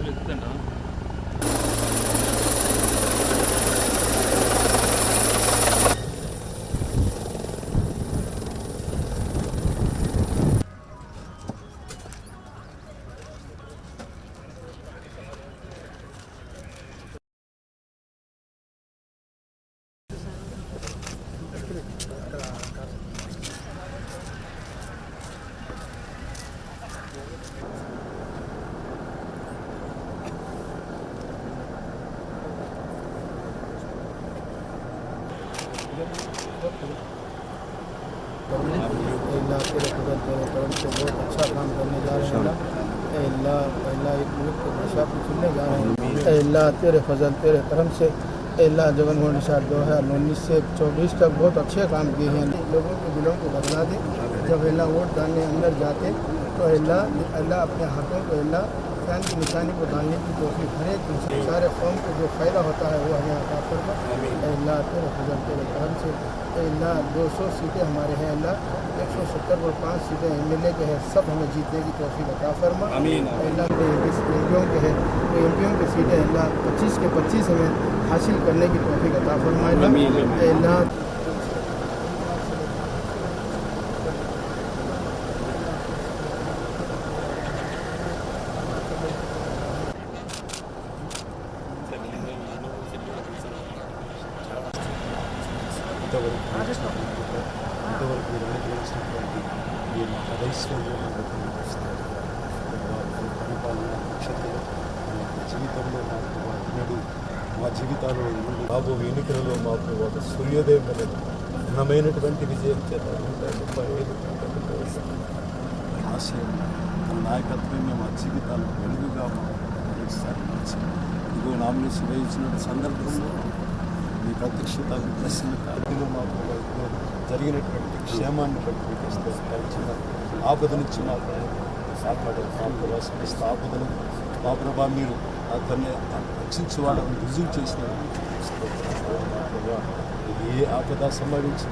అందులో ہمیں اللہ کے قدرت و کرم سے بہت اچھا کام کرنے جا رہے ہیں۔ اللہ اللہ ایک ملک کو نشہ کو چننے جا رہے ہیں۔ اللہ تیرے فضل تیرے کرم سے۔ اللہ جگن گوڈ نشاد دو ہزار انیس سے چوبیس تک بہت اچھے کام کیے ہیں۔ لوگوں کے دلوں کو بدلا دے۔ جب اللہ ووٹ ڈالنے اندر جاتے تو اللہ اللہ اپنے ہاتھوں کو اللہ پاکستان کی نشانی کو ڈالنے کی توفیق ہر ایک انسان سارے قوم کو جو فائدہ ہوتا ہے وہ ہمیں عطا فرما اللہ کے حضرت کرم سے۔ اللہ دو سو سیٹیں ہمارے ہیں اللہ۔ ایک سو ستر اور پانچ سیٹیں ایم ایل اے کے ہیں۔ سب ہمیں جیتنے کی توفیق عطا فرما۔ اللہ کے ایم پیوں کے ہیں۔ ایم پیوں کی سیٹیں اللہ پچیس کے پچیس ہمیں حاصل کرنے کی توفیق عطا فرما اللہ ఇంతవరకు ఇంతవరకు మీరు అనుగ్రహించినటువంటి ఈ ఐశ్వర్యాన్ని పరిపాలన నక్షత్రం మా జీవితంలో మాకు వాటినడు మా జీవితాల్లో నుండి రాబో ఎన్నికలలో మాకు ఒక సూర్యోదయం అనే ఘనమైనటువంటి విజయం చేత ముప్పై ఐదు ఆశయం తన నాయకత్వమే మా జీవితాల్లో వెలుగుగా మాకు ఇదిగో నామినేషన్ వేయించిన సందర్భంలో ప్రతిష్ఠత ప్రసన్నత అందులో జరిగినటువంటి క్షేమాన్ని బట్టి మీకు చిన్న ఆపద నుంచి మాత్రమే కాపాడారు మా ప్రభా సమస్త మా ప్రభా మీరు అతన్ని రక్షించి వాళ్ళని రుజువు చేసిన ఏ ఆపద సంభవించి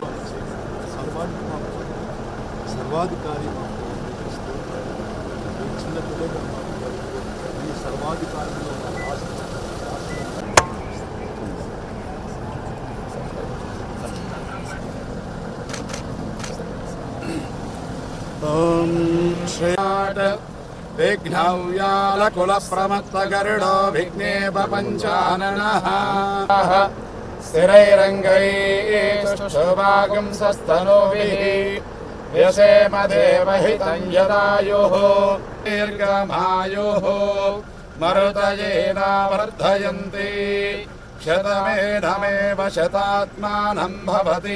సర్వాధికారి చిన్న పిల్లలు ఈ సర్వాధికారిలో شا گیو دیو مرت یہ ندھ شت متا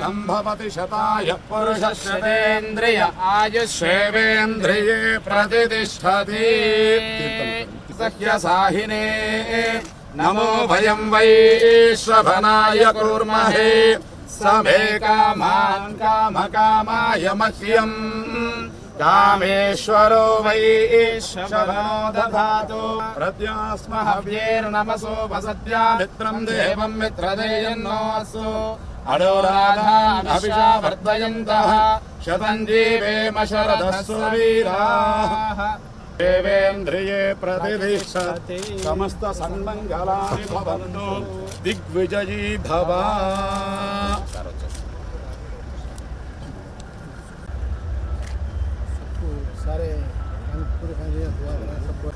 شموتی شتا پھر شتےند آجندری سکھا نمو بھیا شنا کو سی کام کام مہیم ئی دیا نوس میسو اڑولاد یو شتھی مشر سو دے دمستان دھو سارے پوری فیملی دعا سب کو۔